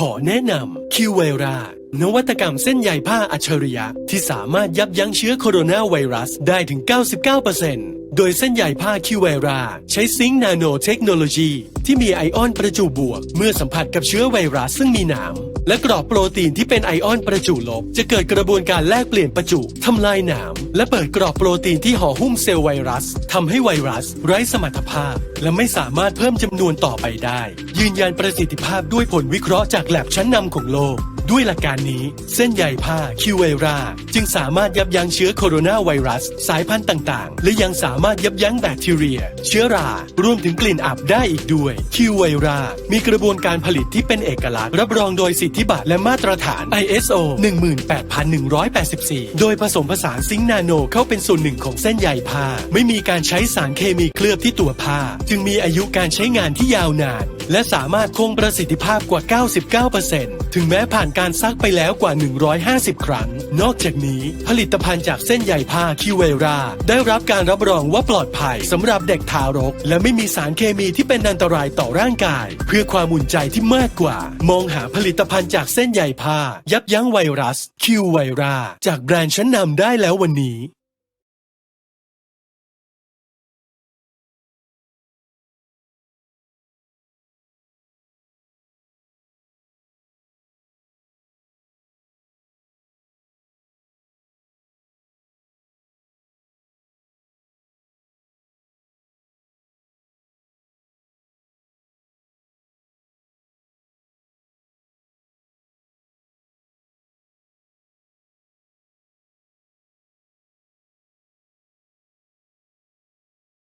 ขอแนะนำคิวเวรานวัตกรรมเส้นใยผ้าอัจฉริยะ ที่สามารถยับยั้งเชื้อโคโรนาไวรัสได้ถึง 99%โดยเส้นใยผ้าคิวเวรา ใช้ซิงค์นาโนเทคโนโลยี ที่มีไอออนประจุบวก เมื่อสัมผัสกับเชื้อไวรัสซึ่งมีหนาม และกรอบโปรตีนที่เป็นไอออนประจุลบ จะเกิดกระบวนการแลกเปลี่ยนประจุทำลายหนาม และเปิดกรอบโปรตีนที่ห่อหุ้มเซลล์ไวรัสทำให้ไวรัส ไร้สมรรถภาพ และไม่สามารถเพิ่มจำนวนต่อไปได้ ยืนยันประสิทธิภาพด้วยผลวิเคราะห์จากแลบชั้นนำของโลก ด้วยหลักการนี้เส้นใยผ้าคิวเวราจึงสามารถยับยั้งเชื้อโคโรนาไวรัส สายพันธุ์ต่าง ๆ และยังสามารถยับยั้งแบคทีเรีย เชื้อรารวมถึงกลิ่นอับได้อีกด้วยคิวเวรามีกระบวนการผลิตที่เป็นเอกลักษณ์รับรองโดยสิทธิบัตรและมาตรฐาน ISO 18184 โดยผสมผสานซิงค์นาโนเข้าเป็นส่วนหนึ่งของเส้นใยผ้า ไม่มีการใช้สารเคมีเคลือบที่ตัวผ้า จึงมีอายุการใช้งานที่ยาวนาน และสามารถคงประสิทธิภาพกว่า 99%ถึงแม้ผ่านการซักไปแล้วกว่า 150 ครั้ง นอกจากนี้ผลิตภัณฑ์จากเส้นใยผ้าคิวเวรา ได้รับการรับรองว่าปลอดภัยสำหรับเด็กทารก และไม่มีสารเคมีที่เป็นอันตรายต่อร่างกาย เพื่อความอุ่นใจที่มากกว่า มองหาผลิตภัณฑ์จากเส้นใยผ้า ยับยั้งไวรัสคิวไวราจากแบรนด์ชั้นนำได้แล้ววันนี้